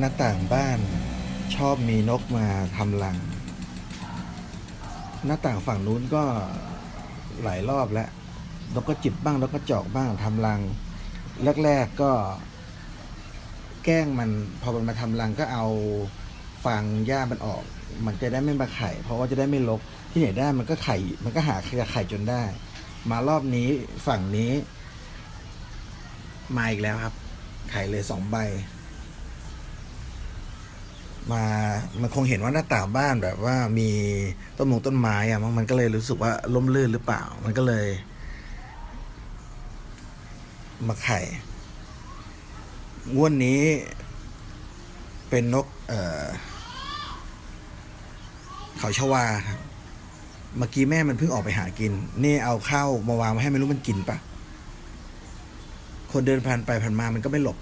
หน้าต่างบ้านชอบมีนกมาทำรัง หน้าต่างฝั่งนู้นก็หลายรอบแล้วนกก็จิบบ้างนกก็จอกบ้างทำรัง แรกๆก็ แกล้งมันพอมันมาทำรังก็เอาฟางหญ้ามันออก มันจะได้ไม่มาไข่ เพราะว่าจะได้ไม่ลกที่ไหนได้มันก็ไข่ มันก็หาไข่จนได้ มารอบนี้ฝั่งนี้ มาอีกแล้วครับ ไข่เลยสองใบ มามันคงเห็นว่าหน้าต่างบ้านแบบว่ามีต้นมงต้นไม้อะมันมันก็เลยรู้สึกว่าล่มลื่นหรือเปล่า มันก็เลย มาไข่งวดนี้ เป็นนก เอ่อ เขาชวาครับเมื่อกี้แม่มันเพิ่งออกไปหากิน นี่เอาข้าวมาวางไว้ให้ไม่รู้มันกินปะคนเดินผ่านไปผ่านมามันก็ไม่หลบ